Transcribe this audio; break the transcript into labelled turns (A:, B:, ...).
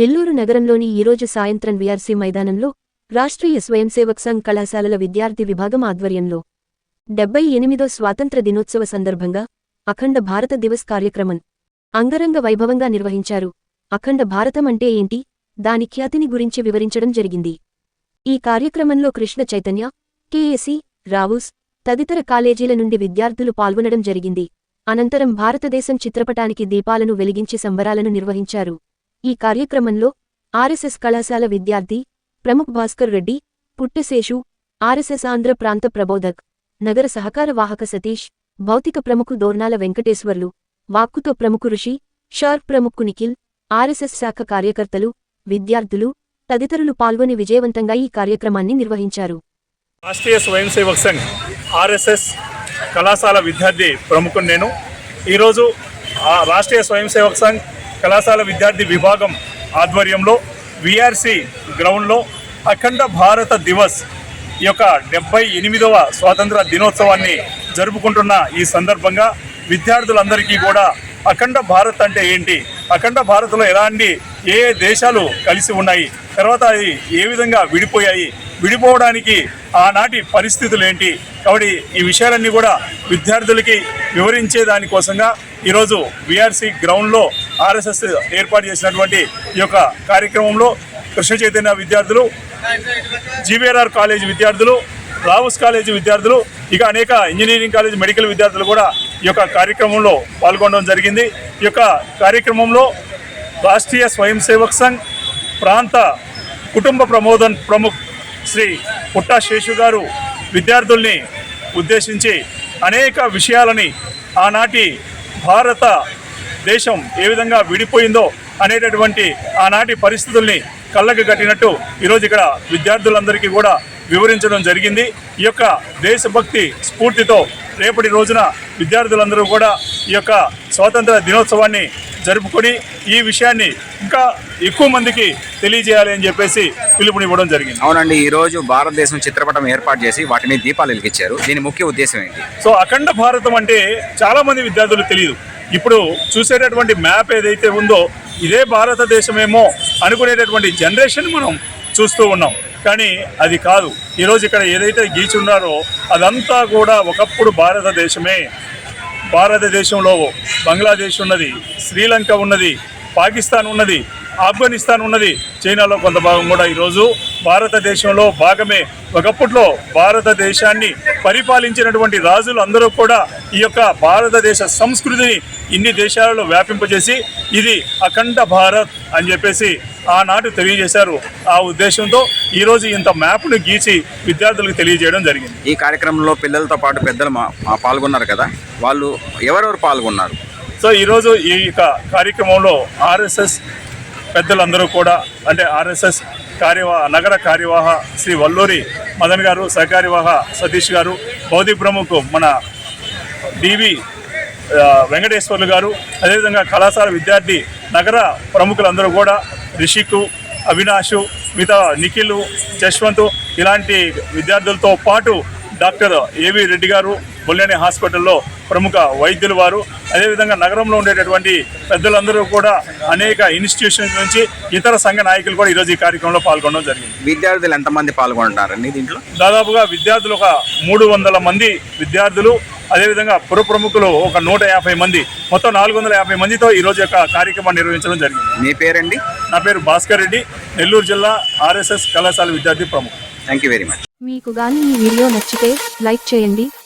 A: నెల్లూరు నగరంలోని ఈరోజు సాయంత్రం వీఆర్సీ మైదానంలో రాష్ట్రీయ స్వయంసేవక్ సంఘ్ కళాశాలల విద్యార్థి విభాగం ఆధ్వర్యంలో డెబ్బై ఎనిమిదో స్వాతంత్ర దినోత్సవ సందర్భంగా అఖండ భారత దివస్ కార్యక్రమం అంగరంగ వైభవంగా నిర్వహించారు. అఖండ భారతం అంటే ఏంటి? దాని ఖ్యాతిని గురించి వివరించడం జరిగింది. ఈ కార్యక్రమంలో కృష్ణ చైతన్య కేఎసి రావుస్ తదితర కాలేజీల నుండి విద్యార్థులు పాల్గొనడం జరిగింది. అనంతరం భారతదేశం చిత్రపటానికి దీపాలను వెలిగించి సంబరాలను నిర్వహించారు. ఈ కార్యక్రమంలో ఆర్ఎస్ఎస్ కళాశాల విద్యార్థి ప్రముఖ్ భాస్కర్ రెడ్డి పుట్టశేషు ఆర్ఎస్ఎస్ ఆంధ్ర ప్రాంత ప్రబోధక్ నగర సహకార వాహక సతీష్ భౌతిక ప్రముఖు దోర్నాల వెంకటేశ్వర్లు వాక్కుతో ప్రముఖ ఋషి షార్ప్ ప్రముఖు నిఖిల్ ఆర్ఎస్ఎస్ శాఖ కార్యకర్తలు విద్యార్థులు తదితరులు పాల్గొని విజయవంతంగా ఈ కార్యక్రమాన్ని నిర్వహించారు.
B: రాష్ట్రీయ స్వయం సేవక్ సంఘ్ ఆర్ఎస్ఎస్ కళాశాల విద్యార్థి ప్రముఖుడు నేను. ఈరోజు రాష్ట్రీయ స్వయం సేవక్ సంఘ్ కళాశాల విద్యార్థి విభాగం ఆధ్వర్యంలో విఆర్సి గ్రౌండ్లో అఖండ భారత దివస్ ఈ యొక్క డెబ్బై ఎనిమిదవ స్వాతంత్ర దినోత్సవాన్ని జరుపుకుంటున్న ఈ సందర్భంగా విద్యార్థులందరికీ కూడా అఖండ భారత్ అంటే ఏంటి? అఖండ భారత్లో ఎలాంటి ఏ ఏ దేశాలు కలిసి ఉన్నాయి? తర్వాత అది ఏ విధంగా విడిపోయాయి? విడిపోవడానికి ఆనాటి పరిస్థితులు ఏంటి? కాబట్టి ఈ విషయాలన్నీ కూడా విద్యార్థులకి వివరించే దానికోసంగా ఈరోజు విఆర్సి గ్రౌండ్లో ఆర్ఎస్ఎస్ ఏర్పాటు చేసినటువంటి ఈ యొక్క కార్యక్రమంలో కృష్ణ చైతన్య విద్యార్థులు జీవీఆర్ఆర్ కాలేజ్ విద్యార్థులు రావుస్ కాలేజీ విద్యార్థులు ఇక అనేక ఇంజనీరింగ్ కాలేజ్ మెడికల్ విద్యార్థులు కూడా ఈ యొక్క కార్యక్రమంలో పాల్గొనడం జరిగింది. ఈ యొక్క కార్యక్రమంలో రాష్ట్రీయ స్వయం సేవక్ సంఘ్ ప్రాంత కుటుంబ ప్రమోదన్ ప్రముఖ్ శ్రీ పుట్టా శేషు గారు విద్యార్థుల్ని ఉద్దేశించి అనేక విషయాలని ఆనాటి భారత దేశం ఏ విధంగా విడిపోయిందో అనేటటువంటి ఆనాటి పరిస్థితుల్ని కళ్ళకు కట్టినట్టు ఈరోజు ఇక్కడ విద్యార్థులందరికీ కూడా వివరించడం జరిగింది. ఈ యొక్క దేశభక్తి స్ఫూర్తితో రేపటి రోజున విద్యార్థులందరూ కూడా ఈ యొక్క స్వాతంత్ర దినోత్సవాన్ని జరుపుకొని ఈ విషయాన్ని ఇంకా ఎక్కువ మందికి తెలియజేయాలి అని చెప్పేసి పిలుపునివ్వడం జరిగింది.
C: అవునండి ఈ రోజు భారతదేశం చిత్రపటం ఏర్పాటు చేసి వాటిని దీపాలు వెలిగించారు దీని ముఖ్య ఉద్దేశం ఏంటి?
B: సో అఖండ భారతం అంటే చాలా మంది విద్యార్థులు తెలియదు. ఇప్పుడు చూసేటటువంటి మ్యాప్ ఏదైతే ఉందో ఇదే భారతదేశమేమో అనుకునేటటువంటి జనరేషన్ మనం చూస్తూ ఉన్నాం. కానీ అది కాదు. ఈరోజు ఇక్కడ ఏదైతే గీచి ఉన్నారో అదంతా కూడా ఒకప్పుడు భారతదేశమే. భారతదేశంలో బంగ్లాదేశ్ ఉన్నది శ్రీలంక ఉన్నది పాకిస్తాన్ ఉన్నది ఆఫ్ఘనిస్తాన్ ఉన్నది. చైనాలో కొంత భాగం కూడా ఈరోజు భారతదేశంలో భాగమే. ఒకప్పట్లో భారతదేశాన్ని పరిపాలించినటువంటి రాజులు అందరూ కూడా ఈ యొక్క భారతదేశ సంస్కృతిని ఇన్ని దేశాలలో వ్యాపింపజేసి ఇది అఖండ భారత్ అని చెప్పేసి ఆనాడు తెలియజేశారు. ఆ ఉద్దేశంతో ఈరోజు ఇంత మ్యాప్ను గీచి విద్యార్థులకు తెలియజేయడం జరిగింది.
C: ఈ కార్యక్రమంలో పిల్లలతో పాటు పెద్దలు మా మా పాల్గొన్నారు కదా. వాళ్ళు ఎవరెవరు పాల్గొన్నారు?
B: సో ఈరోజు ఈ యొక్క కార్యక్రమంలో ఆర్ఎస్ఎస్ పెద్దలందరూ కూడా అంటే ఆర్ఎస్ఎస్ కార్యవాహ నగర కార్యవాహ శ్రీ వల్లూరి మదన్ గారు సహకార్యవాహ సతీష్ గారు భౌతిక ప్రముఖ్ మన డివి వెంకటేశ్వర్లు గారు అదేవిధంగా కళాశాల విద్యార్థి నగర ప్రముఖులందరూ కూడా రిషికు అవినాషు మిగతా నిఖిల్ జశ్వంత్ ఇలాంటి విద్యార్థులతో పాటు డాక్టర్ ఏవి రెడ్డి గారు బొల్లేని హాస్పిటల్లో ప్రముఖ వైద్యులు వారు. అదేవిధంగా నగరంలో ఉండేటటువంటి పెద్దలందరూ కూడా అనేక ఇన్స్టిట్యూషన్స్ నుంచి ఇతర సంఘ నాయకులు కూడా ఈరోజు ఈ కార్యక్రమంలో పాల్గొనడం జరిగింది.
C: విద్యార్థులు ఎంతమంది పాల్గొంటారండి దీంట్లో?
B: దాదాపుగా విద్యార్థులు ఒక మూడు వందల మంది విద్యార్థులు అదేవిధంగా పుర ప్రముఖులు ఒక నూట యాభై మంది. మొత్తం నాలుగు వందల యాభై మందితో ఈరోజు యొక్క కార్యక్రమాన్ని నిర్వహించడం జరిగింది.
C: మీ పేరండి?
B: నా పేరు భాస్కర్ రెడ్డి నెల్లూరు జిల్లా ఆర్ఎస్ఎస్ కళాశాల విద్యార్థి ప్రముఖ
C: థ్యాంక్ యూ వెరీ మచ్
A: మీకు గాని ఈ వీడియో నచ్చితే లైక్ చేయండి